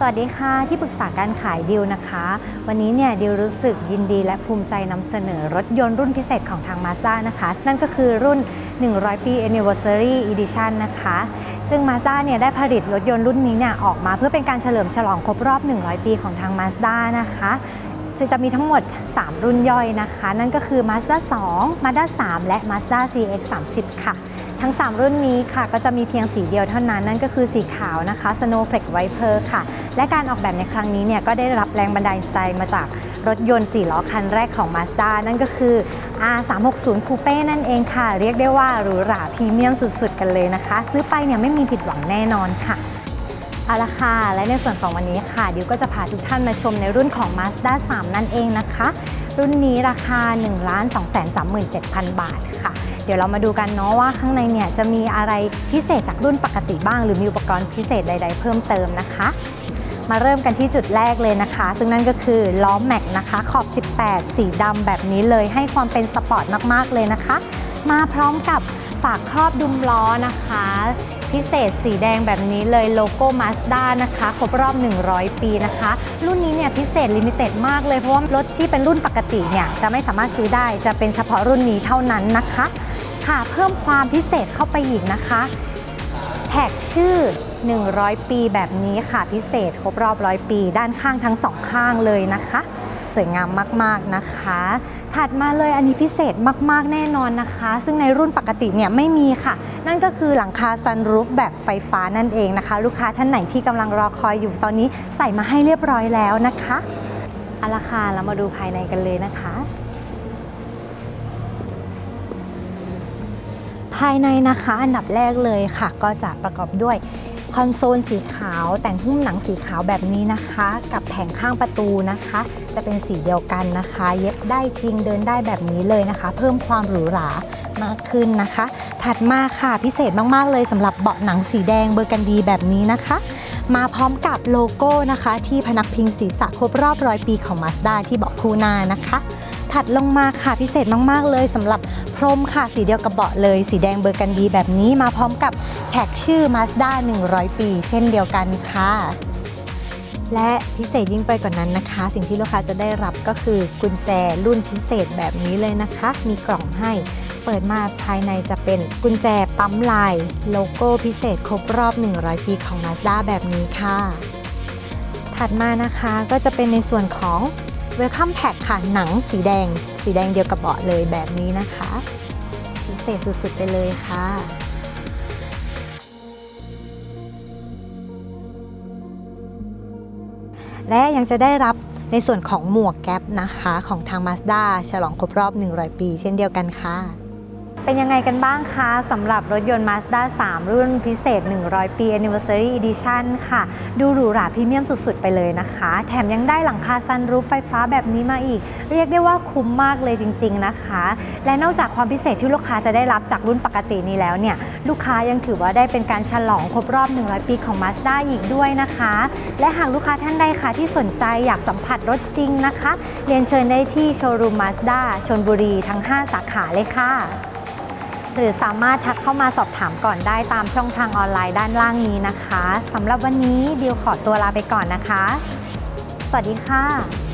สวัสดีค่ะที่ปรึกษาการขายดิวนะคะ วันนี้เนี่ยดิวรู้สึกยินดีและภูมิใจนำเสนอรถยนต์รุ่นพิเศษของทาง Mazda นะคะ นั่นก็คือรุ่น 100 ปี Anniversary Edition นะคะ ซึ่ง Mazda เนี่ยได้ผลิตรถยนต์รุ่นนี้เนี่ยออกมาเพื่อเป็นการเฉลิมฉลองครบรอบ 100 ปีของทาง Mazda นะคะซึ่งจะมีทั้งหมด 3 รุ่นย่อยนะคะ นั่นก็คือ Mazda 2 Mazda 3 และ Mazda CX-30 ค่ะ ทั้ง 3 รุ่นนี้ค่ะก็จะมีเพียงสีเดียวเท่านั้น นั่นก็คือสีขาวนะคะ Snowflake Viper ค่ะ และการออกแบบในครั้งนี้เนี่ยก็ได้รับแรงบันดาลใจมาจากรถยนต์4ล้อคันแรกของ Mazda นั่นก็คือ R360 Coupe นั่นเองค่ะ เรียกได้ว่าหรูหราพรีเมียมสุดๆ กันเลยนะคะ ซื้อไปเนี่ยไม่มีผิดหวังแน่นอนค่ะเอาละค่ะ และในส่วนของวันนี้ค่ะ ดิวก็จะพาทุกท่านมาชมในรุ่นของ Mazda 3 นั่นเองนะคะ รุ่นนี้ราคา 1 2 3 7 0 0 0 บาทค่ะ เดี๋ยวเรามาดูกันเนาะว่าข้างในเนี่ยจะมีอะไรพิเศษจากรุ่นปกติบ้าง หรือมีอุปกรณ์พิเศษใด ๆ เพิ่มเติมนะคะ มาเริ่มกันที่จุดแรกเลยนะคะ ซึ่งนั่นก็คือล้อแม็กนะคะขอบ 18 สีดำแบบนี้เลยให้ความเป็นสปอร์ตมากๆเลยนะคะ มาพร้อมกับฝากครอบดุมล้อนะคะ พิเศษสีแดงแบบนี้เลยโลโก้ Mazda นะคะครบรอบ 100 ปีนะคะ รุ่นนี้เนี่ยพิเศษลิมิเต็ดมากเลย เพราะว่ารถที่เป็นรุ่นปกติเนี่ยจะไม่สามารถซื้อได้จะเป็นเฉพาะรุ่นนี้เท่านั้นนะคะ ค่ะเพิ่มความพิเศษเข้าไปอีกนะคะ แท็กชื่อ 100 ปีแบบนี้ค่ะพิเศษครบรอบ100ปี ด้านข้างทั้งสองข้างเลยนะคะ สวยงามมากๆนะคะ ถัดมาเลยอันนี้พิเศษมากๆแน่นอนนะคะ ซึ่งในรุ่นปกติเนี่ยไม่มีค่ะ นั่นก็คือหลังคาซันรูฟแบบไฟฟ้านั่นเองนะคะ ลูกค้าท่านไหนที่กำลังรอคอยอยู่ตอนนี้ใส่มาให้เรียบร้อยแล้วนะคะเอาละค่ะเรามาดูภายในกันเลยนะคะ ภายในนะคะอันดับแรกเลยค่ะ ก็จะประกอบด้วยคอนโซลสีขาวแต่งหุ้มหนังสีขาวแบบนี้นะคะ กับแผงข้างประตูนะคะ จะเป็นสีเดียวกันนะคะ เย็บได้จริงเดินได้แบบนี้เลยนะคะ เพิ่มความหรูหรามากขึ้นนะคะ ถัดมาค่ะพิเศษมากๆเลยสำหรับเบาะหนังสีแดงเบอร์กันดีแบบนี้นะคะ มาพร้อมกับโลโก้นะคะ ที่พนักพิงศีรษะครบรอบร้อยปีของ Mazda ที่เบาะคู่หน้านะคะ ถัดลงมาค่ะพิเศษมาก ๆ เลยสำหรับพรมค่ะสีเดียวกับเบาะเลย สีแดงเบอร์กันดีแบบนี้มาพร้อมกับแท็กชื่อ Mazda 100 ปี เช่นเดียวกันค่ะ และพิเศษยิ่งไปกว่านนั้นนะคะ สิ่งที่ลูกค้าจะได้รับก็คือกุญแจรุ่นพิเศษแบบนี้เลยนะคะ มีกล่องให้เปิดมาภายในจะเป็นกุญแจปั๊มลาย โลโก้พิเศษครบรอบ 100 ปีของ Mazda แบบนี้ค่ะ ถัดมานะคะก็จะเป็นในส่วนของ Welcome Pack ค่ะหนังสีแดง สีแดงเดียวกับเบาะเลยแบบนี้นะคะ พิเศษสุดๆไปเลยค่ะและยังจะได้รับในส่วนของหมวกแก๊ปนะคะ ของทาง Mazda ฉลองครบรอบ 100 ปี เช่นเดียวกันค่ะ เป็นยังไงกันบ้างคะสำหรับรถยนต์ Mazda 3 รุ่นพิเศษ 100 ปี Anniversary Edition ค่ะ ดูหรูหราพรีเมียมสุด ๆ ไปเลยนะคะ แถมยังได้หลังคาซันรูฟไฟฟ้าแบบนี้มาอีก เรียกได้ว่าคุ้มมากเลยจริง ๆ นะคะ และนอกจากความพิเศษที่ลูกค้าจะได้รับจากรุ่นปกตินี้แล้วเนี่ย ลูกค้ายังถือว่าได้เป็นการฉลองครบรอบ 100 ปีของ Mazda อีกด้วยนะคะ และหากลูกค้าท่านใดค่ะที่สนใจอยากสัมผัสรถจริงนะคะ เรียนเชิญได้ที่โชว์รูม Mazda ชนบุรีทั้ง 5 สาขาเลยค่ะ หรือสามารถทักเข้ามาสอบถามก่อนได้ตามช่องทางออนไลน์ด้านล่างนี้นะคะสำหรับวันนี้ดิวขอตัวลาไปก่อนนะคะ สวัสดีค่ะ